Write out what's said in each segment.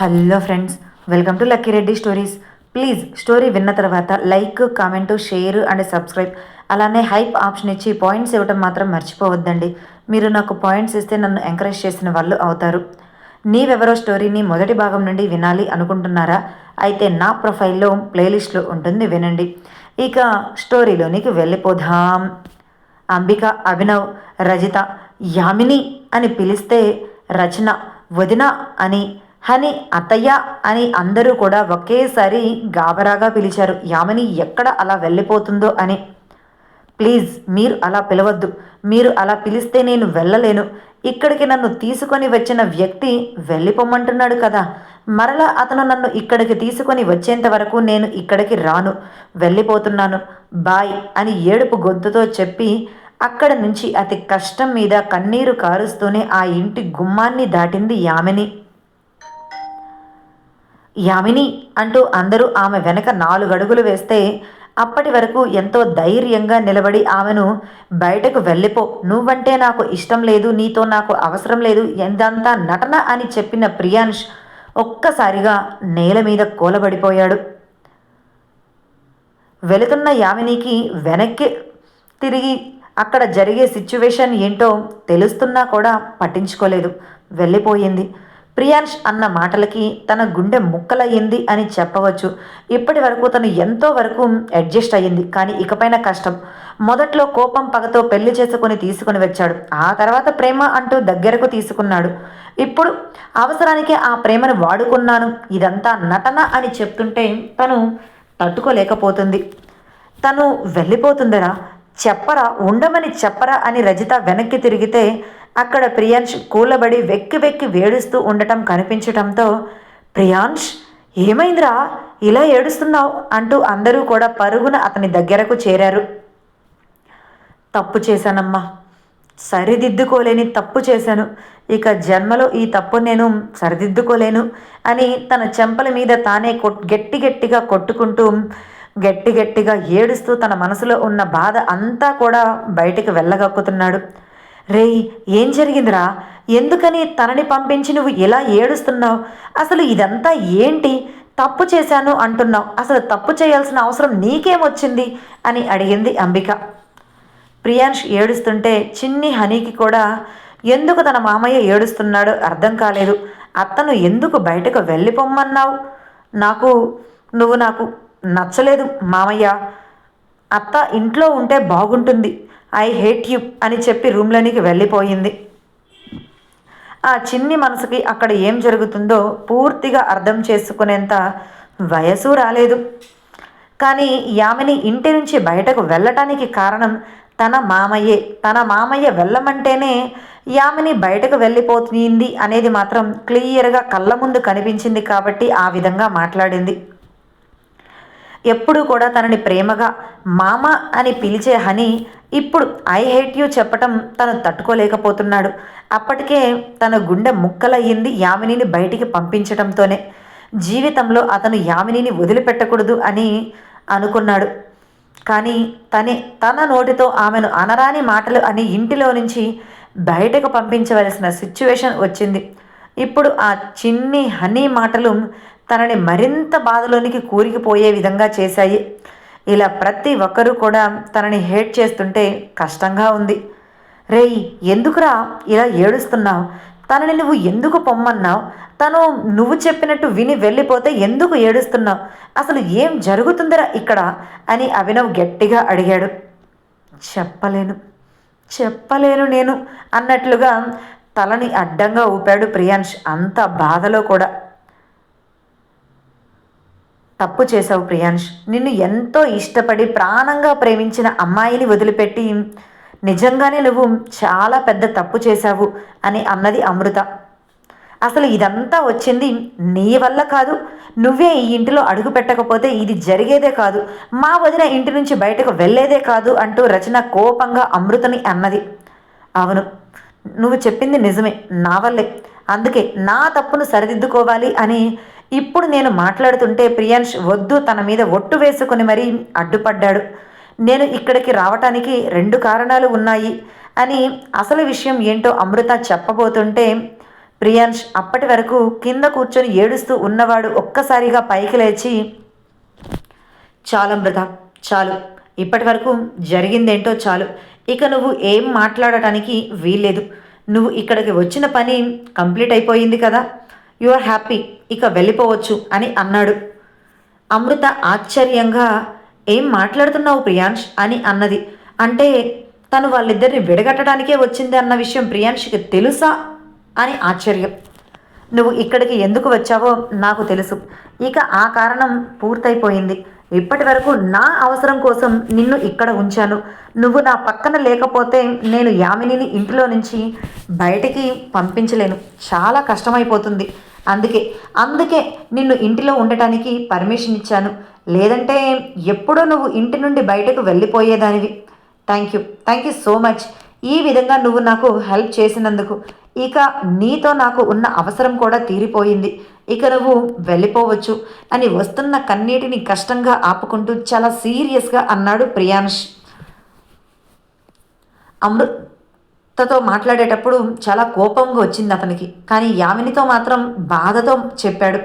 Hello friends welcome to lucky Reddy stories. Please story విన్న తర్వాత like comment share and subscribe. అలానే hype option ఇచ్చి points ఇవ్వడం మాత్రం మర్చిపోవద్దండి. మీరు నాకు పాయింట్స్ ఇస్తే నన్ను ఎంకరేజ్ చేసిన వాళ్ళు అవుతారు. నీవెవరో స్టోరీని మొదటి భాగం నుండి వినాలి అనుకుంటున్నారా? అయితే నా ప్రొఫైల్లో ప్లేలిస్ట్లో ఉంటుంది వినండి. ఇక స్టోరీలోనికి వెళ్ళిపోదాం. అంబిక అభినవ్ రజిత యామిని అని పిలిస్తే రచన వదిన అని హని అత్తయ్య అని అందరూ కూడా ఒకేసారి గాబరాగా పిలిచారు. యామిని ఎక్కడ అలా వెళ్ళిపోతుందో అని. ప్లీజ్ మీరు అలా పిలవద్దు. మీరు అలా పిలిస్తే నేను వెళ్ళలేను. ఇక్కడికి నన్ను తీసుకొని వచ్చిన వ్యక్తి వెళ్ళిపోమంటున్నాడు కదా. మరలా అతను నన్ను ఇక్కడికి తీసుకొని వచ్చేంత వరకు నేను ఇక్కడికి రాను. వెళ్ళిపోతున్నాను. బాయ్ అని ఏడుపు గొంతుతో చెప్పి అక్కడ నుంచి అతి కష్టం మీద కన్నీరు కారుస్తూనే ఆ ఇంటి గుమ్మాన్ని దాటింది యామిని. యామిని అంటూ అందరూ ఆమె వెనక నాలుగడుగులు వేస్తే అప్పటి వరకు ఎంతో ధైర్యంగా నిలబడి ఆమెను బయటకు వెళ్ళిపో నువ్వంటే నాకు ఇష్టం లేదు నీతో నాకు అవసరం లేదు ఎంతంతా నటన అని చెప్పిన ప్రియాంష్ ఒక్కసారిగా నేల మీద కూలబడిపోయాడు. వెళుతున్న యామినికి వెనక్కి తిరిగి అక్కడ జరిగే సిచ్యువేషన్ ఏంటో తెలుస్తున్నా కూడా పట్టించుకోలేదు. వెళ్ళిపోయింది. ప్రియాంష్ అన్న మాటలకి తన గుండె ముక్కలయ్యింది అని చెప్పవచ్చు. ఇప్పటి వరకు తను ఎంతో వరకు అడ్జస్ట్ అయ్యింది కానీ ఇకపైన కష్టం. మొదట్లో కోపం పగతో పెళ్ళి చేసుకుని తీసుకుని వచ్చాడు. ఆ తర్వాత ప్రేమ అంటూ దగ్గరకు తీసుకున్నాడు. ఇప్పుడు అవసరానికి ఆ ప్రేమను వాడుకున్నాను. ఇదంతా నటన అని చెప్తుంటే తను తట్టుకోలేకపోతుంది. తను వెళ్ళిపోతుందరా. చెప్పరా ఉండమని చెప్పరా అని రజిత వెనక్కి తిరిగితే అక్కడ ప్రియాంష్ కూలబడి వెక్కి వెక్కి వేడుస్తూ ఉండటం కనిపించటంతో ప్రియాంష్ ఏమైందిరా? ఇలా ఏడుస్తున్నావు? అంటూ అందరూ కూడా పరుగున అతని దగ్గరకు చేరారు. తప్పు చేశానమ్మా. సరిదిద్దుకోలేని తప్పు చేశాను. ఇక జన్మలో ఈ తప్పు నేను సరిదిద్దుకోలేను అని తన చెంపల మీద తానే కొట్ గట్టి గట్టిగా కొట్టుకుంటూ గట్టి గట్టిగా ఏడుస్తూ తన మనసులో ఉన్న బాధ అంతా కూడా బయటికి వెళ్ళగక్కుతున్నాడు. రేయ్ ఏం జరిగిందిరా? ఎందుకని తనని పంపించి నువ్వు ఇలా ఏడుస్తున్నావు? అసలు ఇదంతా ఏంటి? తప్పు చేశాను అంటున్నావు. అసలు తప్పు చేయాల్సిన అవసరం నీకేమొచ్చింది అని అడిగింది అంబిక. ప్రియాంష్ ఏడుస్తుంటే చిన్ని హనీకి కూడా ఎందుకు తన మామయ్య ఏడుస్తున్నాడో అర్థం కాలేదు. అత్తను ఎందుకు బయటకు వెళ్ళిపోమ్మన్నావు? నాకు నువ్వు నాకు నచ్చలేదు మామయ్య. అత్త ఇంట్లో ఉంటే బాగుంటుంది. ఐ హేట్ యు అని చెప్పి రూమ్లోనికి వెళ్ళిపోయింది. ఆ చిన్ని మనసుకి అక్కడ ఏం జరుగుతుందో పూర్తిగా అర్థం చేసుకునేంత వయసు రాలేదు. కానీ యామిని ఇంటి నుంచి బయటకు వెళ్ళటానికి కారణం తన మామయ్యే. తన మామయ్య వెళ్ళమంటేనే యామిని బయటకు వెళ్ళిపోతుంది అనేది మాత్రం క్లియర్గా కళ్ళ ముందు కనిపించింది కాబట్టి ఆ విధంగా మాట్లాడింది. ఎప్పుడు కూడా తనని ప్రేమగా మామ అని పిలిచే హని ఇప్పుడు ఐ హేట్ యూ చెప్పటం తను తట్టుకోలేకపోతున్నాడు. అప్పటికే తన గుండె ముక్కలయ్యింది యామినిని బయటికి పంపించటంతోనే. జీవితంలో అతను యామినిని వదిలిపెట్టకూడదు అని అనుకున్నాడు. కానీ తనే తన నోటితో ఆమెను అనరాని మాటలు అని ఇంటిలో నుంచి బయటకు పంపించవలసిన సిచ్యువేషన్ వచ్చింది. ఇప్పుడు ఆ చిన్ని హనీ మాటలు తనని మరింత బాధలోనికి కూరికిపోయే విధంగా చేశాయి. ఇలా ప్రతి ఒక్కరూ కూడా తనని హేట్ చేస్తుంటే కష్టంగా ఉంది. రేయ్ ఎందుకురా ఇలా ఏడుస్తున్నావు? తనని నువ్వు ఎందుకు పొమ్మన్నావు? తను నువ్వు చెప్పినట్టు విని వెళ్ళిపోతే ఎందుకు ఏడుస్తున్నావు? అసలు ఏం జరుగుతుందిరా ఇక్కడ? అని అభినవ్ గట్టిగా అడిగాడు. చెప్పలేను. చెప్పలేను నేను అన్నట్లుగా తలని అడ్డంగా ఊపాడు ప్రియాంష్ అంత బాధలో కూడా. తప్పు చేశావు ప్రియాంష్ నిన్ను ఎంతో ఇష్టపడి ప్రాణంగా ప్రేమించిన అమ్మాయిని వదిలిపెట్టి నిజంగానే నువ్వు చాలా పెద్ద తప్పు చేశావు అని అన్నది అమృత. అసలు ఇదంతా వచ్చింది నీ వల్ల కాదు. నువ్వే ఈ ఇంటిలో అడుగు పెట్టకపోతే ఇది జరిగేదే కాదు. మా వదిన ఇంటి నుంచి బయటకు వెళ్ళేదే కాదు అంటూ రచన కోపంగా అమృతని అన్నది. అవును. నువ్వు చెప్పింది నిజమే నా వల్లే. అందుకే నా తప్పును సరిదిద్దుకోవాలి అని ఇప్పుడు నేను మాట్లాడుతుంటే ప్రియాంష్ వద్దు తన మీద ఒట్టు వేసుకుని మరీ అడ్డుపడ్డాడు. నేను ఇక్కడికి రావటానికి రెండు కారణాలు ఉన్నాయి అని అసలు విషయం ఏంటో అమృత చెప్పబోతుంటే ప్రియాంష్ అప్పటి వరకు కింద కూర్చొని ఏడుస్తూ ఉన్నవాడు ఒక్కసారిగా పైకి లేచి చాలు అమృత చాలు. ఇప్పటి వరకు జరిగిందేంటో చాలు. ఇక నువ్వు ఏం మాట్లాడటానికి వీల్లేదు. నువ్వు ఇక్కడికి వచ్చిన పని కంప్లీట్ అయిపోయింది కదా? యు ఆర్ హ్యాపీ ఇక వెళ్ళిపోవచ్చు అని అన్నాడు. అమృత ఆశ్చర్యంగా ఏం మాట్లాడుతున్నావు ప్రియాంష్? అని అన్నది. అంటే తను వాళ్ళిద్దరిని విడగట్టడానికే వచ్చింది అన్న విషయం ప్రియాంష్కి తెలుసా? అని ఆశ్చర్యం. నువ్వు ఇక్కడికి ఎందుకు వచ్చావో నాకు తెలుసు. ఇక ఆ కారణం పూర్తయిపోయింది. ఇప్పటి వరకు నా అవసరం కోసం నిన్ను ఇక్కడ ఉంచాను. నువ్వు నా పక్కన లేకపోతే నేను యామినిని ఇంటిలో నుంచి బయటికి పంపించలేను. చాలా కష్టమైపోతుంది. అందుకే అందుకే నిన్ను ఇంటిలో ఉండటానికి పర్మిషన్ ఇచ్చాను. లేదంటే ఎప్పుడో నువ్వు ఇంటి నుండి బయటకు వెళ్ళిపోయేదానివి. Thank you thank you so much ఈ విధంగా నువ్వు నాకు హెల్ప్ చేసినందుకు. ఇక నీతో నాకు ఉన్న అవసరం కూడా తీరిపోయింది. ఇక నువ్వు వెళ్ళిపోవచ్చు. అని వస్తున్న కన్నీటిని కష్టంగా ఆపుకుంటూ చాలా సీరియస్గా అన్నాడు ప్రియాంష్ అమృతతో మాట్లాడేటప్పుడు చాలా కోపంగా వచ్చింది అతనికి కానీ యామినితో మాత్రం బాధతో చెప్పాడు.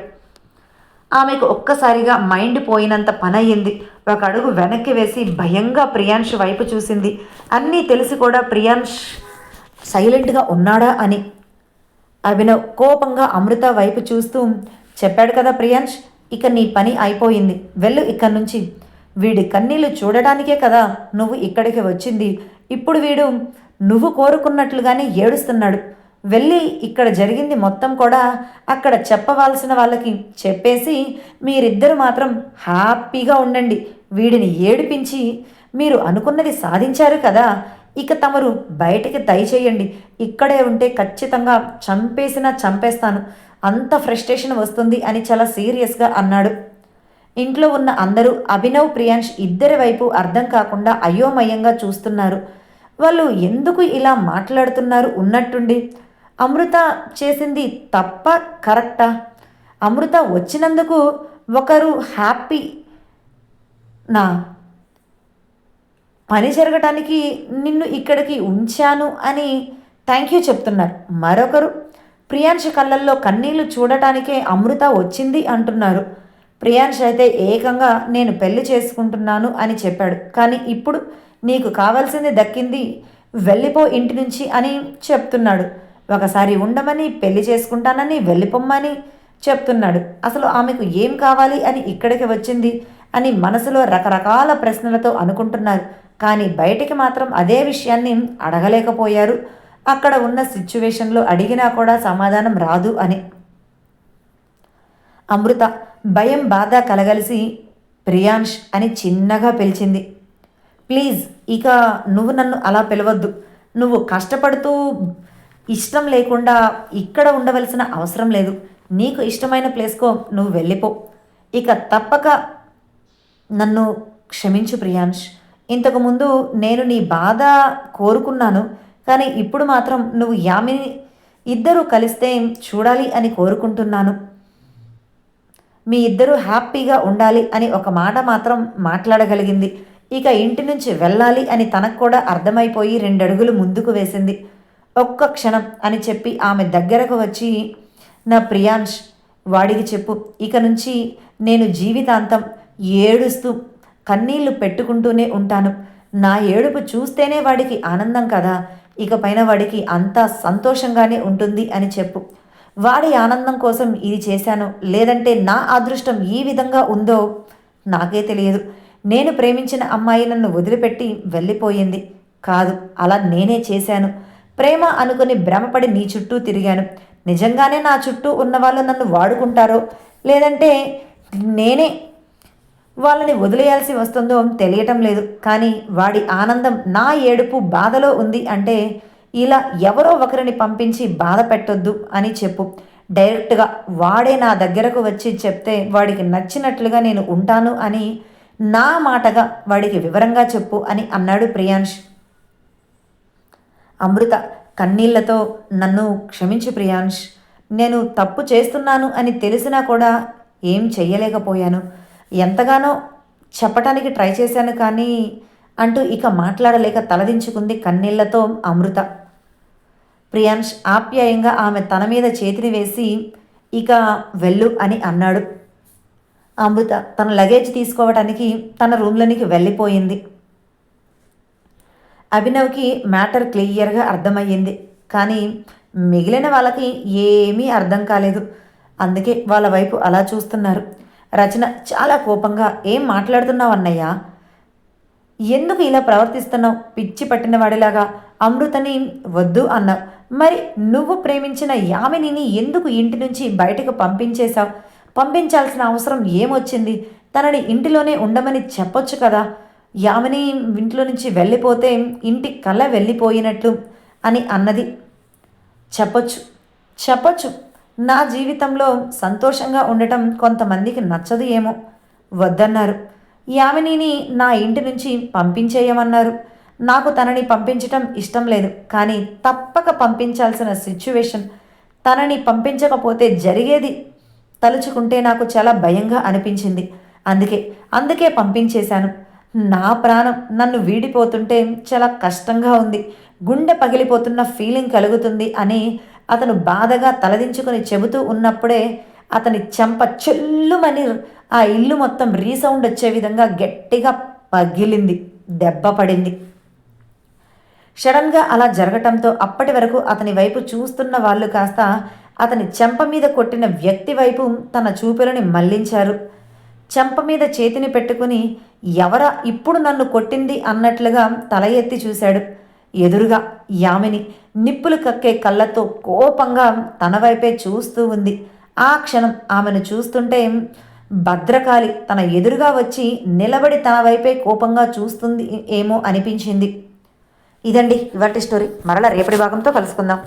ఆమెకు ఒక్కసారిగా మైండ్ పోయినంత పని అయ్యింది ఒక అడుగు వెనక్కి వేసి భయంగా ప్రియాంష్ వైపు చూసింది. అన్నీ తెలిసి కూడా ప్రియాంష్ సైలెంట్గా ఉన్నాడా అని అభినవ్ కోపంగా అమృత వైపు చూస్తూ చెప్పాడు కదా ప్రియాంష్ ఇక నీ పని అయిపోయింది వెళ్ళు ఇక్కడి నుంచి. వీడి కన్నీళ్ళు చూడడానికే కదా నువ్వు ఇక్కడికి వచ్చింది. ఇప్పుడు వీడు నువ్వు కోరుకున్నట్లుగానే ఏడుస్తున్నాడు. వెళ్ళి ఇక్కడ జరిగింది మొత్తం కూడా అక్కడ చెప్పవలసిన వాళ్ళకి చెప్పేసి మీరిద్దరు మాత్రం హ్యాపీగా ఉండండి. వీడిని ఏడిపించి మీరు అనుకున్నది సాధించారు కదా ఇక తమరు బయటికి దయచేయండి. ఇక్కడే ఉంటే ఖచ్చితంగా చంపేసినా చంపేస్తాను. అంత ఫ్రస్ట్రేషన్ వస్తుంది అని చాలా సీరియస్గా అన్నాడు. ఇంట్లో ఉన్న అందరూ అభినవ్ ప్రియాంష్ ఇద్దరి వైపు అర్థం కాకుండా అయోమయంగా చూస్తున్నారు. వాళ్ళు ఎందుకు ఇలా మాట్లాడుతున్నారు ఉన్నట్టుండి? అమృత చేసింది తప్ప కరెక్టా? అమృత వచ్చినందుకు ఒకరు హ్యాపీ నా పని జరగటానికి నిన్ను ఇక్కడికి ఉంచాను అని థ్యాంక్ యూ చెప్తున్నారు. మరొకరు ప్రియాంష్ కళ్ళల్లో కన్నీళ్ళు చూడటానికే అమృత వచ్చింది అంటున్నారు. ప్రియాంష్ అయితే ఏకంగా నేను పెళ్ళి చేసుకుంటున్నాను అని చెప్పాడు. కానీ ఇప్పుడు నీకు కావాల్సింది దక్కింది వెళ్ళిపో ఇంటి నుంచి అని చెప్తున్నాడు. ఒకసారి ఉండమని పెళ్ళి చేసుకుంటానని వెళ్ళిపోమ్మని చెప్తున్నాడు. అసలు ఆమెకు ఏం కావాలి అని ఇక్కడికి వచ్చింది అని మనసులో రకరకాల ప్రశ్నలతో అనుకుంటున్నారు. కానీ బయటికి మాత్రం అదే విషయాన్ని అడగలేకపోయారు. అక్కడ ఉన్న సిచ్యువేషన్లో అడిగినా కూడా సమాధానం రాదు అని. అమృత భయం బాధ కలగలిసి ప్రియాంష్ అని చిన్నగా పిలిచింది. ప్లీజ్ ఇక నువ్వు నన్ను అలా పిలవద్దు. నువ్వు కష్టపడుతూ ఇష్టం లేకుండా ఇక్కడ ఉండవలసిన అవసరం లేదు. నీకు ఇష్టమైన ప్లేస్కో నువ్వు వెళ్ళిపో. ఇక తప్పక నన్ను క్షమించు ప్రియాంష్. ఇంతకుముందు నేను నీ బాధ కోరుకున్నాను కానీ ఇప్పుడు మాత్రం నువ్వు యామిని ఇద్దరూ కలిస్తే చూడాలి అని కోరుకుంటున్నాను. మీ ఇద్దరూ హ్యాపీగా ఉండాలి అని ఒక మాట మాత్రం మాట్లాడగలిగింది. ఇక ఇంటి నుంచి వెళ్ళాలి అని తనకు కూడా అర్థమైపోయి రెండడుగులు ముందుకు వేసింది. ఒక్క క్షణం అని చెప్పి ఆమె దగ్గరకు వచ్చి నా ప్రియాంష్ వాడికి చెప్పు. ఇక నుంచి నేను జీవితాంతం ఏడుస్తూ కన్నీళ్ళు పెట్టుకుంటూనే ఉంటాను. నా ఏడుపు చూస్తేనే వాడికి ఆనందం కదా. ఇక పైన వాడికి అంతా సంతోషంగానే ఉంటుంది అని చెప్పు. వాడి ఆనందం కోసం ఇది చేశాను. లేదంటే నా అదృష్టం ఈ విధంగా ఉందో నాకే తెలియదు. నేను ప్రేమించిన అమ్మాయి నన్ను వదిలిపెట్టి వెళ్ళిపోయింది. కాదు అలా నేనే చేశాను. ప్రేమ అనుకుని భ్రమపడి నీ చుట్టూ తిరిగాను. నిజంగానే నా చుట్టూ ఉన్న వాళ్ళు నన్ను వాడుకుంటారో? లేదంటే నేనే వాళ్ళని వదిలేయాల్సి వస్తుందో తెలియటం లేదు. కానీ వాడి ఆనందం నా ఏడుపు బాధలో ఉంది అంటే ఇలా ఎవరో ఒకరిని పంపించి బాధ పెట్టొద్దు అని చెప్పు. డైరెక్ట్గా వాడే నా దగ్గరకు వచ్చి చెప్తే వాడికి నచ్చినట్లుగా నేను ఉంటాను అని నా మాటగా వాడికి వివరంగా చెప్పు అని అన్నాడు ప్రియాంష్. అమృత కన్నీళ్ళతో నన్ను క్షమించు ప్రియాంష్. నేను తప్పు చేస్తున్నాను అని తెలిసినా కూడా ఏం చెయ్యలేకపోయాను. ఎంతగానో చెప్పటానికి ట్రై చేశాను కానీ అంటూ ఇక మాట్లాడలేక తలదించుకుంది కన్నీళ్ళతో అమృత. ప్రియాంష్ ఆప్యాయంగా ఆమె తన మీద చేతిని వేసి ఇక వెళ్ళు అని అన్నాడు. అమృత తన లగేజ్ తీసుకోవడానికి తన రూమ్లోనికి వెళ్ళిపోయింది. అభినవ్కి మ్యాటర్ క్లియర్గా అర్థమయ్యింది కానీ మిగిలిన వాళ్ళకి ఏమీ అర్థం కాలేదు. అందుకే వాళ్ళ వైపు అలా చూస్తున్నారు. రచన చాలా కోపంగా ఏం మాట్లాడుతున్నావు అన్నయ్య? ఎందుకు ఇలా ప్రవర్తిస్తున్నావు? పిచ్చి పట్టిన వాడిలాగా అమృతని వద్దు అన్నావు. మరి నువ్వు ప్రేమించిన యామినిని ఎందుకు ఇంటి నుంచి బయటకు పంపించేశావు? పంపించాల్సిన అవసరం ఏమొచ్చింది? తనని ఇంటిలోనే ఉండమని చెప్పొచ్చు కదా. యామిని ఇంట్లో నుంచి వెళ్ళిపోతే ఇంటి కళ వెళ్ళిపోయినట్లు అని అన్నది. చెప్పొచ్చు. చెప్పొచ్చు. నా జీవితంలో సంతోషంగా ఉండటం కొంతమందికి నచ్చదు ఏమో. వద్దన్నారు. యామినిని నా ఇంటి నుంచి పంపించేయమన్నారు. నాకు తనని పంపించటం ఇష్టం లేదు కానీ తప్పక పంపించాల్సిన సిచ్యువేషన్ తనని పంపించకపోతే జరిగేది తలుచుకుంటే నాకు చాలా భయంగా అనిపించింది. అందుకే అందుకే పంపించేశాను. నా ప్రాణం నన్ను వీడిపోతుంటే చాలా కష్టంగా ఉంది. గుండె పగిలిపోతున్న ఫీలింగ్ కలుగుతుంది అని అతను బాధగా తలదించుకొని చెబుతూ ఉన్నప్పుడే అతని చెంప చెల్లుమని ఆ ఇల్లు మొత్తం రీసౌండ్ వచ్చే విధంగా గట్టిగా పగిలింది దెబ్బ పడింది. సడన్గా అలా జరగటంతో అప్పటి వరకు అతని వైపు చూస్తున్న వాళ్ళు కాస్త అతని చెంప మీద కొట్టిన వ్యక్తి వైపు తన చూపులని మళ్ళించారు చెంప మీద చేతిని పెట్టుకుని ఎవరా ఇప్పుడు నన్ను కొట్టింది? అన్నట్లుగా తల ఎత్తి చూశాడు. ఎదురుగా యామిని నిప్పులు కక్కే కళ్ళతో కోపంగా తన వైపే చూస్తూ ఉంది. ఆ క్షణం ఆమెను చూస్తుంటే భద్రకాళి తన ఎదురుగా వచ్చి నిలబడి తన వైపే కోపంగా చూస్తుంది ఏమో అనిపించింది. ఇదండి ఇవాటి స్టోరీ. మరలా రేపటి భాగంతో కలుసుకుందాం.